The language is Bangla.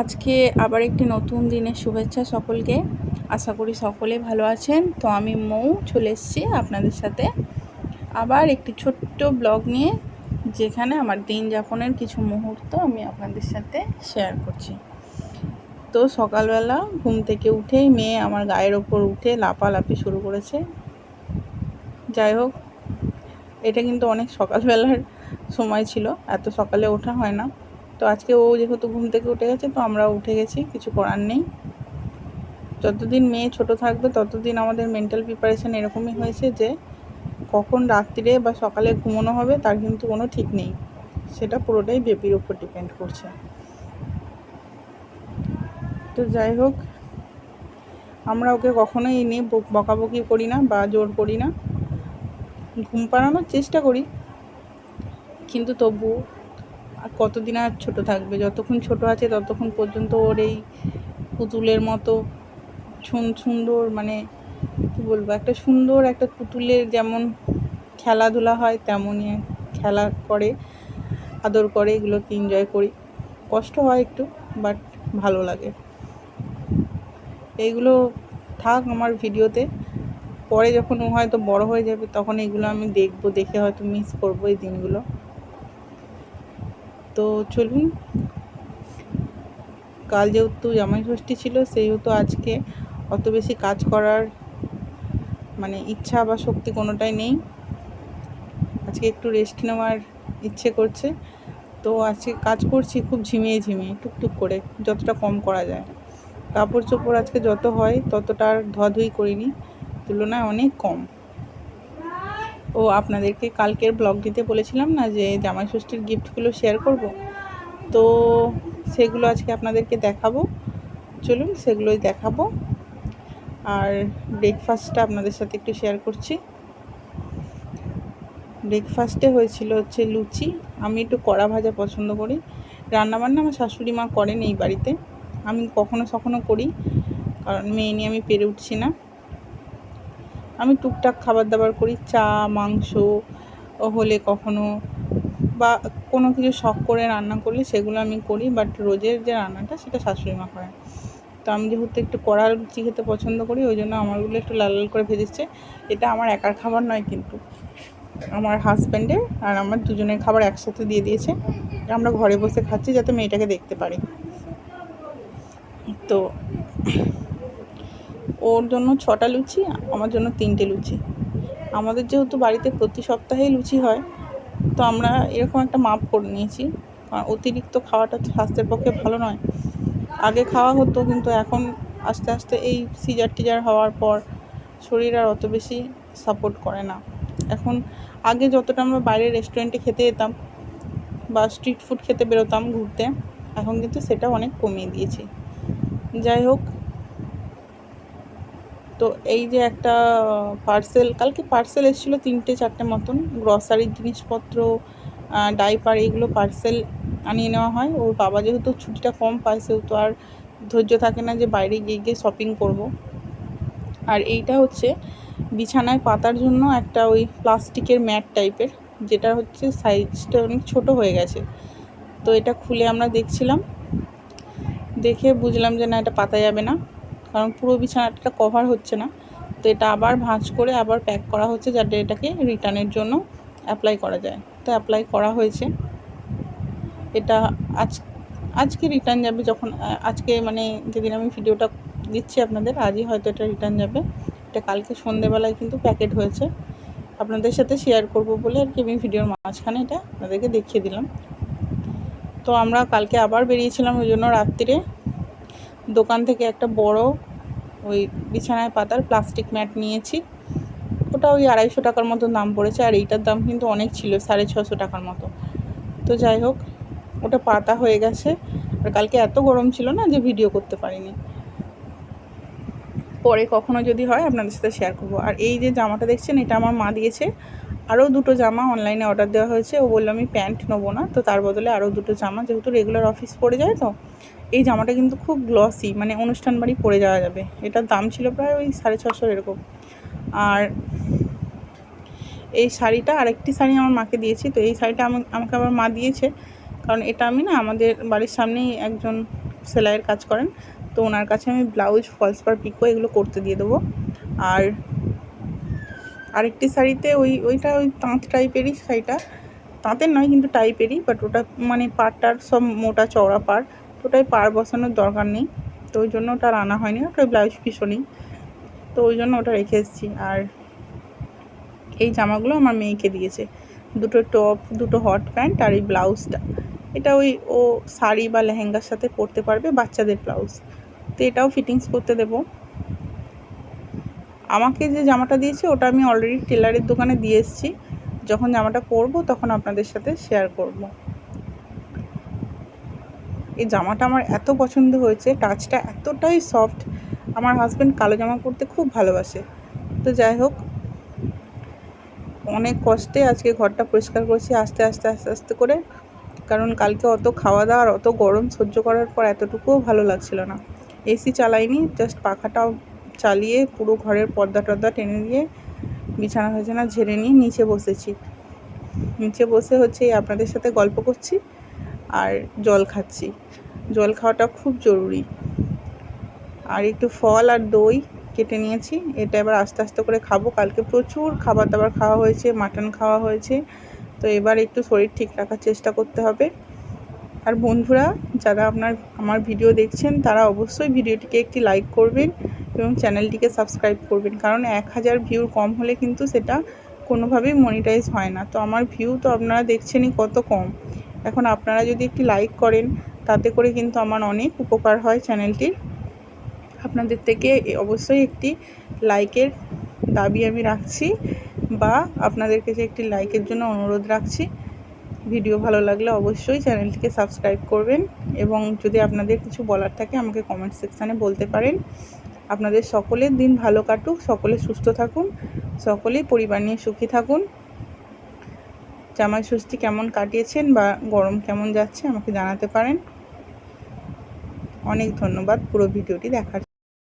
আজকে আবার একটি নতুন দিনের শুভেচ্ছা সকলকে। আশা করি সকলে ভালো আছেন। তো আমি মৌ চলে এসেছি আপনাদের সাথে আবার একটি ছোট্ট ব্লগ নিয়ে, যেখানে আমার দিন যাপনের কিছু মুহূর্ত আমি আপনাদের সাথে শেয়ার করছি। তো সকালবেলা ঘুম থেকে উঠেই মেয়ে আমার গায়ের ওপর উঠে লাপালাপি শুরু করেছে। যাই হোক, এটা কিন্তু অনেক সকালবেলার সময় ছিল, এত সকালে ওঠা হয় না। তো আজকে ও যেহেতু ঘুম থেকে উঠে গেছে, তো আমরা উঠে গেছি, কিছু করার নেই। যতদিন মেয়ে ছোট থাকবে, ততদিন আমাদের মেন্টাল প্রিপারেশান এরকমই হয়েছে যে, কখন রাত্রিরে বা সকালে ঘুমানো হবে, তার কিন্তু কোনো ঠিক নেই। সেটা পুরোটাই বেবির উপর ডিপেন্ড করছে। তো যাই হোক, আমরা ওকে কখনোই নিয়ে বকাবকি করি না বা জোর করি না। ঘুম পাড়ানোর চেষ্টা করি। কিন্তু আর কতদিন আর ছোটো থাকবে? যতক্ষণ ছোট আছে, ততক্ষণ পর্যন্ত ওর এই পুতুলের মতো সুন্দর মানে কী বলব, একটা সুন্দর, একটা পুতুলের যেমন খেলাধুলা হয়, তেমনই খেলা করে, আদর করে, এগুলোকে এনজয় করি। কষ্ট হয় একটু বাট ভালো লাগে। এইগুলো থাক আমার ভিডিওতে। পরে যখন ও হয়তো বড় হয়ে যাবে, তখন এগুলো আমি দেখব, দেখে হয়তো মিস করব এই দিনগুলো। তো চলুন, কাল যেহেতু জামাই ষষ্ঠী ছিল, সেহেতু আজকে অত বেশি কাজ করার মানে ইচ্ছা বা শক্তি কোনোটাই নেই। আজকে একটু রেস্ট নেওয়ার ইচ্ছে করছে। তো আজকে কাজ করছি খুব ঝিমিয়ে ঝিমিয়ে, টুকটুক করে, যতটা কম করা যায়। কাপড় চোপড় আজকে যত হয়, ততটা আর ধোয়াধুয়ি করিনি। তুলনায় অনেক কম। ও আপনাদেরকে কালকের ব্লগ দিতে বলেছিলাম না যে জামাই ষষ্ঠীর গিফটগুলো শেয়ার করব। তো সেগুলো আজকে আপনাদেরকে দেখাবো। চলুন সেগুলোই দেখাবো। আর ব্রেকফাস্টটা আপনাদের সাথে একটু শেয়ার করছি। ব্রেকফাস্টে হয়েছিল হচ্ছে লুচি। আমি একটু কড়া ভাজা পছন্দ করি। রান্নাবান্না আমার শাশুড়ি মা করেন এই বাড়িতে। আমি কখনো সখনো করি, কারণ মেয়ে নিয়ে আমি পেরে উঠছি না। আমি টুকটাক খাবার দাবার করি, চা, মাংস হলে কখনো বা কোনো কিছু শখ করে রান্না করলে সেগুলো আমি করি বাট রোজের যে রান্নাটা সেটা শাশুড়ি মা করেন। তো আমি যেহেতু একটু কড়া লুচি খেতে পছন্দ করি, ওই জন্য আমারগুলো একটু লাল লাল করে ভেজেছে। এটা আমার একার খাবার নয় কিন্তু। আমার হাজব্যান্ডের আর আমার দুজনের খাবার একসাথে দিয়ে দিয়েছে। আমরা ঘরে বসে খাচ্ছি যাতে মেয়েটাকে দেখতে পারি। তো ওর জন্য ছটা লুচি, আমার জন্য তিনটে লুচি। আমাদের যেহেতু বাড়িতে প্রতি সপ্তাহেই লুচি হয়, তো আমরা এরকম একটা মাপ করে নিয়েছি। কারণ অতিরিক্ত খাওয়াটা স্বাস্থ্যের পক্ষে ভালো নয়। আগে খাওয়া হতো, কিন্তু এখন আস্তে আস্তে এই সিজার টিজার হওয়ার পর শরীর আর অত বেশি সাপোর্ট করে না। এখন আগে যতটা আমরা বাইরের রেস্টুরেন্টে খেতে যেতাম বা স্ট্রিট ফুড খেতে বেরোতাম ঘুরতে, এখন কিন্তু সেটা অনেক কমিয়ে দিয়েছি। যাই হোক তো এই যে একটা পার্সেল কালকে পার্সেল এসেছিল তিনটে চারটে মতন গ্রসারির জিনিসপত্র ডাইপার এইগুলো পার্সেল আনিয়ে নেওয়া হয়। ওর বাবা যেহেতু ছুটিটা কম পায়, সেহেতু আর ধৈর্য থাকে না যে বাইরে গিয়ে গিয়ে শপিং করব। আর এইটা হচ্ছে বিছানায় পাতার জন্য একটা ওই প্লাস্টিকের ম্যাট টাইপের, যেটা হচ্ছে সাইজটা অনেক ছোট হয়ে গেছে। তো এটা খুলে আমরা দেখছিলাম। দেখে বুঝলাম যে না, এটা পাতা যাবে না। কারণ পুরো বিছানাটা কভার হচ্ছে না। তো এটা আবার ভাঁজ করে আবার প্যাক করা হচ্ছে যাতে এটাকে রিটার্নের জন্য অ্যাপ্লাই করা যায়। তো অ্যাপ্লাই করা হয়েছে। এটা আজ, আজকে রিটার্ন যাবে যখন আজকে মানে যেদিন আমি ভিডিওটা দিচ্ছি আপনাদের, আজই হয়তো এটা রিটার্ন যাবে। এটা কালকে সন্ধেবেলায় কিন্তু প্যাকেট হয়েছে। আপনাদের সাথে শেয়ার করব বলে আর কি আমি ভিডিওর মাঝখানে এটা আপনাদেরকে দেখিয়ে দিলাম। তো আমরা কালকে আবার বেরিয়েছিলাম ওই জন্য রাত্রিরে দোকান থেকে একটা বড় ওই বিছানায় পাতার প্লাস্টিক ম্যাট নিয়েছি। ওটা ওই আড়াইশো টাকার মতো দাম পড়েছে আর এইটার দাম কিন্তু অনেক ছিল, সাড়ে ছশো টাকার মতো। তো যাই হোক, ওটা পাতা হয়ে গেছে। আর কালকে এত গরম ছিল না যে ভিডিও করতে পারিনি। পরে কখনো যদি হয় আপনাদের সাথে শেয়ার করব। আর এই যে জামাটা দেখছেন, এটা আমার মা দিয়েছে। আরও দুটো জামা অনলাইনে অর্ডার দেওয়া হয়েছে। ও বলল, আমি প্যান্ট নেব না। তো তার বদলে আরও দুটো জামা, যেহেতু রেগুলার অফিস পড়ে যায় তো এই জামাটা কিন্তু খুব গ্লসি মানে অনুষ্ঠান বাড়ি পরে যাওয়া যাবে। এটার দাম ছিল প্রায় ওই সাড়ে ছশো এরকম। আর এই শাড়িটা আরেকটি শাড়ি আমার মাকে দিয়েছি, তো এই শাড়িটা আমাকে আমার মা দিয়েছে। কারণ এটা আমি না আমাদের বাড়ির সামনেই একজন সেলাইয়ের কাজ করেন, তো ওনার কাছে আমি ব্লাউজ ফলস পার পিকো এগুলো করতে দিয়ে দেবো। আর আরেকটি শাড়িতে ওই, ওইটা ওই তাঁত টাইপেরই শাড়িটা। তাঁতের নয় কিন্তু টাইপেরই বাট ওটা মানে পাড়টার সব মোটা চওড়া পাড়। তো ওটাই পাড় বসানোর দরকার নেই। তো ওই জন্য ওটা আনা হয়নি, ওটা ব্লাউজ পিসও নেই। তো ওই জন্য ওটা রেখে এসেছি। আর এই জামাগুলো আমার মেয়েকে দিয়েছে। দুটো টপ, দুটো হট প্যান্ট আর এই ব্লাউজটা। এটা ওই ও শাড়ি বা লেহেঙ্গার সাথে পরতে পারবে, বাচ্চাদের ব্লাউজ। তো এটাও ফিটিংস করতে দেব। আমাকে যে জামাটা দিয়েছে, ওটা আমি অলরেডি টেলারের দোকানে দিয়ে এসেছি। যখন জামাটা পরবো, তখন আপনাদের সাথে শেয়ার করব। এই জামাটা আমার এত পছন্দ হয়েছে টাচটা এতটাই সফট আমার হাজব্যান্ড কালো জামা পরতে খুব ভালোবাসে। তো যাই হোক, অনেক কষ্টে আজকে ঘরটা পরিষ্কার করেছি আস্তে আস্তে আস্তে আস্তে করে। কারণ কালকে অত খাওয়া দাওয়া আর অত গরম সহ্য করার পর এতটুকুও ভালো লাগছিল না। এসি চালাইনি জাস্ট পাখাটাও চালিয়ে পুরো ঘরের পর্দা টর্দা টেনে দিয়ে বিছানা ফিছানা ঝেড়ে নিয়ে নিচে বসেছি। নিচে বসে হচ্ছে আপনাদের সাথে গল্প করছি। আর জল খাচ্ছি। জল খাওয়াটা খুব জরুরি। আর একটু ফল আর দই কেটে নিয়েছি। এটা এবার আস্তে আস্তে করে খাব। কালকে প্রচুর খাবার দাবার খাওয়া হয়েছে, মাটন খাওয়া হয়েছে। তো এবার একটু শরীর ঠিক রাখার চেষ্টা করতে হবে। আর বন্ধুরা, যারা আপনার, আমার ভিডিও দেখছেন, তারা অবশ্যই ভিডিওটিকে একটি লাইক করবেন এবং চ্যানেলটিকে সাবস্ক্রাইব করবেন। কারণ এক হাজার ভিউ কম হলে কিন্তু সেটা কোনোভাবেই মনিটাইজ হয় না। তো আমার ভিউ তো আপনারা দেখছেনই কত কম। এখন আপনারা যদি একটি লাইক করেন, তাতে করে কিন্তু আমার অনেক উপকার হয় চ্যানেলটির। আপনাদের থেকে অবশ্যই একটি লাইকের দাবি আমি রাখছি বা আপনাদের কাছে একটি লাইকের জন্য অনুরোধ রাখছি। ভিডিও ভালো লাগলে অবশ্যই চ্যানেলটিকে সাবস্ক্রাইব করবেন এবং যদি আপনাদের কিছু বলার থাকে আমাকে কমেন্ট সেকশানে বলতে পারেন। আপনাদের সকলের দিন ভালো কাটুক, সকলে সুস্থ থাকুন, সকলেই পরিবার নিয়ে সুখী থাকুন। জামাই ষষ্ঠী কেমন কাটিয়েছেন বা গরম কেমন যাচ্ছে আমাকে জানাতে পারেন। অনেক ধন্যবাদ, পুরো ভিডিওটি দেখার